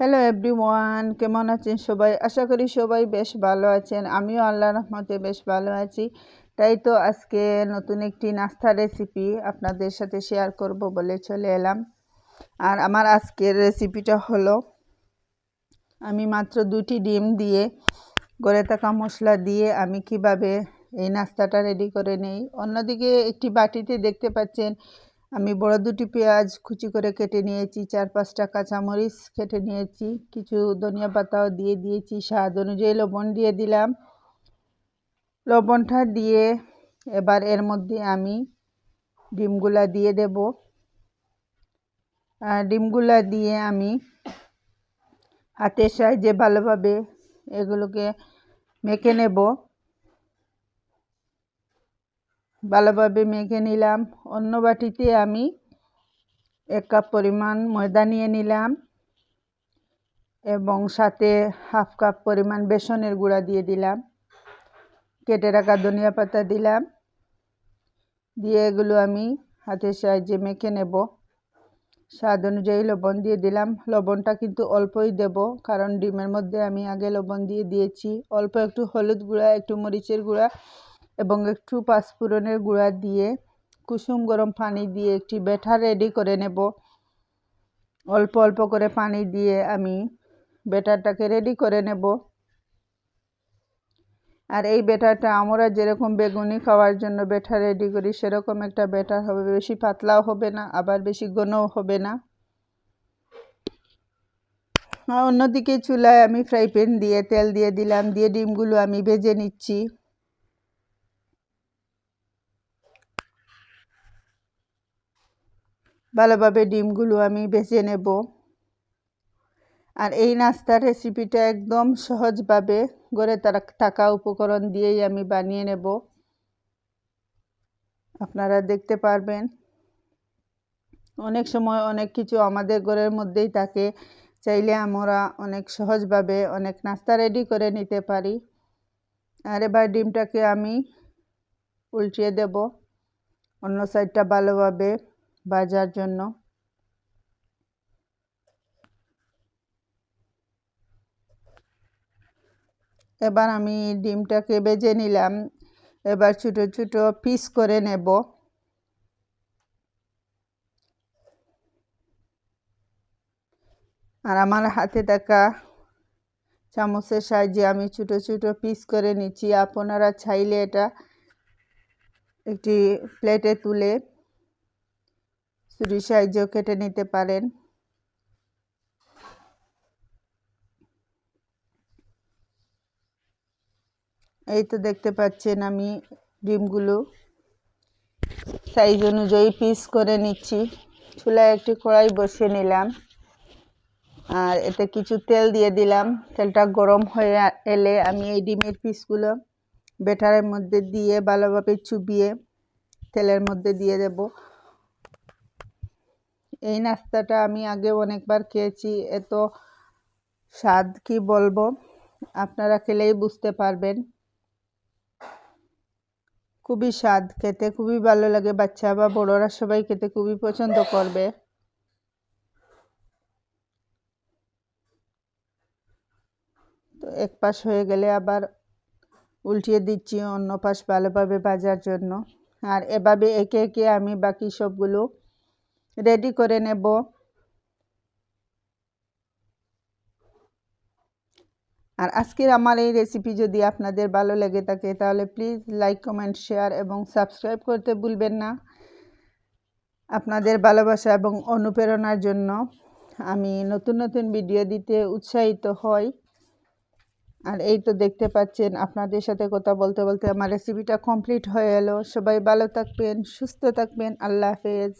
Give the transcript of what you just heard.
Hello everyone কেমন আছেন সবাই? আশা করি সবাই বেশ ভালো আছেন। আমিও আল্লাহ রহমতে বেশ ভালো আছি। তাই তো আজকে নতুন একটি নাস্তা রেসিপি আপনাদের সাথে শেয়ার করব বলে চলে এলাম। আর আমার আজকের রেসিপিটা হলো, আমি মাত্র দুটি ডিম দিয়ে গড়ে থাকা মশলা দিয়ে আমি কীভাবে এই নাস্তাটা রেডি করে নেই। অন্যদিকে একটি বাটিতে দেখতে পাচ্ছেন আমি বড় দুটি পেঁয়াজ কুচি করে কেটে নিয়েছি, চার পাঁচটা কাঁচামরিচ কেটে নিয়েছি, কিছু ধনিয়া পাতাও দিয়ে দিয়েছি, স্বাদ অনুযায়ী লবণ দিয়ে দিলাম। লবণটা দিয়ে এবার এর মধ্যে আমি ডিমগুলা দিয়ে দেব। আর ডিমগুলা দিয়ে আমি হাতের সাহায্যে ভালোভাবে এগুলোকে মেখে নেব। ভালোভাবে মেখে নিলাম। অন্য বাটিতে আমি এক কাপ পরিমাণ ময়দা নিয়ে নিলাম এবং সাথে হাফ কাপ পরিমাণ বেসনের গুঁড়া দিয়ে দিলাম। কেটে রাখা ধনিয়া পাতা দিলাম। দিয়ে এগুলো আমি হাতের সাহায্যে মেখে নেব। স্বাদ অনুযায়ী লবণ দিয়ে দিলাম। লবণটা কিন্তু অল্পই দেব কারণ ডিমের মধ্যে আমি আগে লবণ দিয়ে দিয়েছি। অল্প একটু হলুদ গুঁড়া, একটু মরিচের গুঁড়া এবং একটু পাঁচফোড়নের গুঁড়া দিয়ে কুসুম গরম পানি দিয়ে একটি ব্যাটার রেডি করে নেব। অল্প অল্প করে পানি দিয়ে আমি ব্যাটারটাকে রেডি করে নেব। আর এই ব্যাটারটা আমরা যেরকম বেগুনি খাওয়ার জন্য ব্যাটার রেডি করি, সেরকম একটা ব্যাটার হবে, বেশি পাতলাও হবে না, আবার বেশি ঘনও হবে না। অন্যদিকে চুলায় আমি ফ্রাই প্যান দিয়ে তেল দিয়ে দিলাম, দিয়ে ডিমগুলো আমি ভেজে নিচ্ছি। ভালোভাবে ডিমগুলো আমি বেছে নেব। আর এই নাস্তার রেসিপিটা একদম সহজভাবে গড়ে টাকা উপকরণ দিয়েই আমি বানিয়ে নেব। আপনারা দেখতে পারবেন, অনেক সময় অনেক কিছু আমাদের ঘরের মধ্যেই থাকে, চাইলে আমরা অনেক সহজভাবে অনেক নাস্তা রেডি করে নিতে পারি। আর এবার ডিমটাকে আমি উল্টিয়ে দেব, অন্য সাইডটা ভালোভাবে। ভাজার জন্য। এবার আমি ডিমটাকে বেজে নিলাম। এবার ছোটো ছোটো পিস করে নেব। আর আমার হাতে থাকা চামচের সাহায্যে আমি ছোটো ছোটো পিস করে নিচ্ছি। আপনারা চাইলে এটা একটি প্লেটে তুলে ছুরির সাহায্যেও কেটে নিতে পারেন। এই তো দেখতে পাচ্ছেন আমি ডিমগুলো। সাইজ অনুযায়ী পিস করে নিচ্ছি। চুলায় একটি কড়াই বসিয়ে নিলাম। আর এতে কিছু তেল দিয়ে দিলাম। তেলটা গরম হয়ে এলে আমি এই ডিমের পিসগুলো বেটারের মধ্যে দিয়ে ভালোভাবে চুবিয়ে তেলের মধ্যে দিয়ে দেব। এই নাস্তাটা আমি আগে অনেকবার খেয়েছি এত স্বাদ কি বলব? আপনারা খেলেই বুঝতে পারবেন। খুবই স্বাদ খেতে, খুবই ভালো লাগে, বাচ্চা বা বড়রা সবাই খেতে খুবই পছন্দ করবে। তো এক পাশ হয়ে গেলে আবার উল্টিয়ে দিচ্ছি অন্য পাশ ভালোভাবে ভাজার জন্য। আর এভাবে একে একে আমি বাকি সবগুলো রেডি করে নেব। আর আজকের আমার এই রেসিপি যদি আপনাদের ভালো লেগে থাকে, তাহলে প্লিজ লাইক কমেন্ট শেয়ার এবং সাবস্ক্রাইব করতে ভুলবেন না। আপনাদের ভালোবাসা এবং অনুপ্রেরণার জন্য আমি নতুন নতুন ভিডিও দিতে উৎসাহিত হই। আর এই তো দেখতে পাচ্ছেন, আপনাদের সাথে কথা বলতে বলতে আমার রেসিপিটা কমপ্লিট হয়ে এলো। সবাই ভালো থাকবেন, সুস্থ থাকবেন। আল্লাহ হাফেজ।